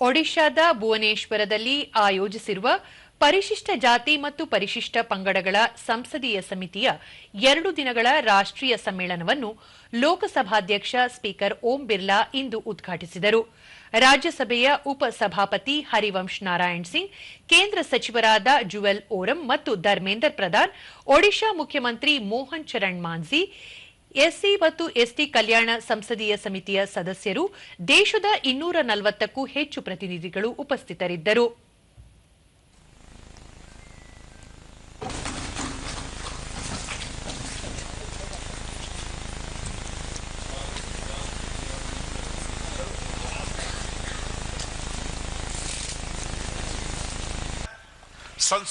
ಒಡಿಶಾದ ಭುವನೇಶ್ವರದಲ್ಲಿ ಆಯೋಜಿಸಿರುವ ಪರಿಶಿಷ್ಟ ಜಾತಿ ಮತ್ತು ಪರಿಶಿಷ್ಟ ಪಂಗಡಗಳ ಸಂಸದೀಯ ಸಮಿತಿಯ ಎರಡು ದಿನಗಳ ರಾಷ್ಟ್ರೀಯ ಸಮ್ಮೇಳನವನ್ನು ಲೋಕಸಭಾಧ್ಯಕ್ಷ ಸ್ಪೀಕರ್ ಓಂ ಬಿರ್ಲಾ ಇಂದು ಉದ್ಘಾಟಿಸಿದರು. ರಾಜ್ಯಸಭೆಯ ಉಪಸಭಾಪತಿ ಹರಿವಂಶ್ ನಾರಾಯಣ್ ಸಿಂಗ್, ಕೇಂದ್ರ ಸಚಿವರಾದ ಜುವೆಲ್ ಓರಂ ಮತ್ತು ಧರ್ಮೇಂದರ್ ಪ್ರಧಾನ್, ಒಡಿಶಾ ಮುಖ್ಯಮಂತ್ರಿ ಮೋಹನ್ ಚರಣ್ ಮಾಂಝಿ ಎಸ್ಸಿ ಮತ್ತು ಎಸ್ಟಿ ಕಲ್ಯಾಣ ಸಂಸದೀಯ ಸಮಿತಿಯ ಸದಸ್ಯರು ದೇಶದ ಇನ್ನೂರ ನಲವತ್ತಕ್ಕೂ ಹೆಚ್ಚು ಪ್ರತಿನಿಧಿಗಳು ಉಪಸ್ಥಿತರಿದ್ದರು.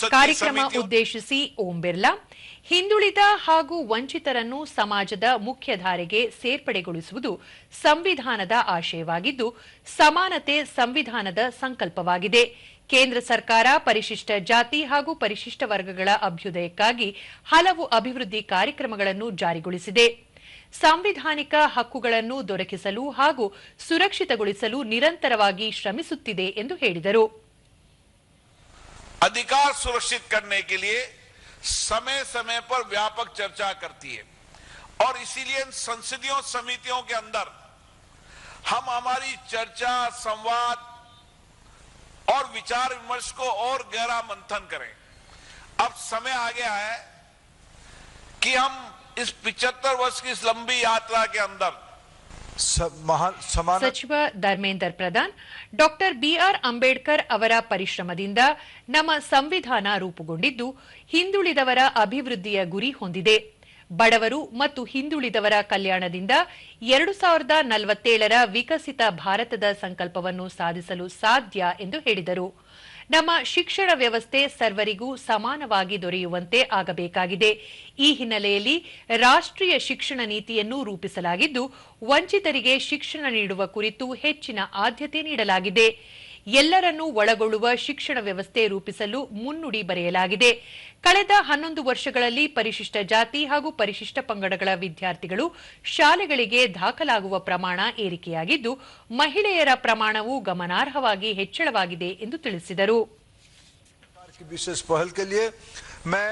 ಕಾರ್ಯಕ್ರಮ ಉದ್ದೇಶಿಸಿ ಓಂ ಬಿರ್ಲಾ. ಹಿಂದುಳಿದ ಹಾಗೂ ವಂಚಿತರನ್ನು ಸಮಾಜದ ಮುಖ್ಯಧಾರೆಗೆ ಸೇರ್ಪಡೆಗೊಳಿಸುವುದು ಸಂವಿಧಾನದ ಆಶಯವಾಗಿದ್ದು, ಸಮಾನತೆ ಸಂವಿಧಾನದ ಸಂಕಲ್ಪವಾಗಿದೆ. ಕೇಂದ್ರ ಸರ್ಕಾರ ಪರಿಶಿಷ್ಟ ಜಾತಿ ಹಾಗೂ ಪರಿಶಿಷ್ಟ ವರ್ಗಗಳ ಅಭ್ಯುದಯಕ್ಕಾಗಿ ಹಲವು ಅಭಿವೃದ್ಧಿ ಕಾರ್ಯಕ್ರಮಗಳನ್ನು ಜಾರಿಗೊಳಿಸಿದೆ. ಸಾಂವಿಧಾನಿಕ ಹಕ್ಕುಗಳನ್ನು ದೊರಕಿಸಲು ಹಾಗೂ ಸುರಕ್ಷಿತಗೊಳಿಸಲು ನಿರಂತರವಾಗಿ ಶ್ರಮಿಸುತ್ತಿದೆ ಎಂದು ಹೇಳಿದರು. ಅಧಿಕಾರ ಸುರಕ್ಷಿತ समय समय पर व्यापक चर्चा करती है। और इसीलिए इन संसदीय, समितियों के अंदर हम हमारी चर्चा, संवाद और विचार विमर्श को और गहरा मंथन करें। अब समय आ गया है कि हम इस पिचहत्तर वर्ष की इस लंबी यात्रा के अंदर ಸಚಿವ ಧರ್ಮೇಂದರ್ ಪ್ರಧಾನ್, ಡಾಕ್ಟರ್ ಬಿಆರ್ ಅಂಬೇಡ್ಕರ್ ಅವರ ಪರಿಶ್ರಮದಿಂದ ನಮ್ಮ ಸಂವಿಧಾನ ರೂಪುಗೊಂಡಿದ್ದು ಹಿಂದುಳಿದವರ ಅಭಿವೃದ್ಧಿಯ ಗುರಿ ಹೊಂದಿದೆ. ಬಡವರು ಮತ್ತು ಹಿಂದುಳಿದವರ ಕಲ್ಯಾಣದಿಂದ ಎರಡು ಸಾವಿರದ ನಲವತ್ತೇಳರ ವಿಕಸಿತ ಭಾರತದ ಸಂಕಲ್ಪವನ್ನು ಸಾಧಿಸಲು ಸಾಧ್ಯ ಎಂದು ಹೇಳಿದರು. ನಮ್ಮ ಶಿಕ್ಷಣ ವ್ಯವಸ್ಥೆ ಸರ್ವರಿಗೂ ಸಮಾನವಾಗಿ ದೊರೆಯುವಂತೆ ಆಗಬೇಕಾಗಿದೆ. ಈ ಹಿನ್ನೆಲೆಯಲ್ಲಿ ರಾಷ್ಟ್ರೀಯ ಶಿಕ್ಷಣ ನೀತಿಯನ್ನು ರೂಪಿಸಲಾಗಿದ್ದು, ವಂಚಿತರಿಗೆ ಶಿಕ್ಷಣ ನೀಡುವ ಕುರಿತು ಹೆಚ್ಚಿನ ಆದ್ಯತೆ ನೀಡಲಾಗಿದೆ. ಎಲ್ಲರನ್ನೂ ಒಳಗೊಳ್ಳುವ ಶಿಕ್ಷಣ ವ್ಯವಸ್ಥೆ ರೂಪಿಸಲು ಮುನ್ನುಡಿ ಬರೆಯಲಾಗಿದೆ ಕಳೆದ ಹನ್ನೊಂದು ವರ್ಷಗಳಲ್ಲಿ ಪರಿಶಿಷ್ಟ ಜಾತಿ ಹಾಗೂ ಪರಿಶಿಷ್ಟ ಪಂಗಡಗಳ ವಿದ್ಯಾರ್ಥಿಗಳು ಶಾಲೆಗಳಿಗೆ ದಾಖಲಾಗುವ ಪ್ರಮಾಣ ಏರಿಕೆಯಾಗಿದ್ದು ಮಹಿಳೆಯರ ಪ್ರಮಾಣವು ಗಮನಾರ್ಹವಾಗಿ ಹೆಚ್ಚಳವಾಗಿದೆ ಎಂದು ತಿಳಿಸಿದರು सरकार की विशेष पहल के लिए मैं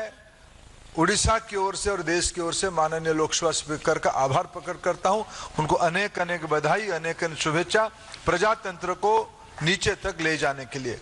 उड़ीसा की ओर से और देश की ओर से माननीय लोकसभा स्पीकर का आभार प्रकट करता हूं उनको अनेक अनेक बधाई अनेक अनेक शुभेच्छा प्रजातंत्र को नीचे तक ले जाने के लिए।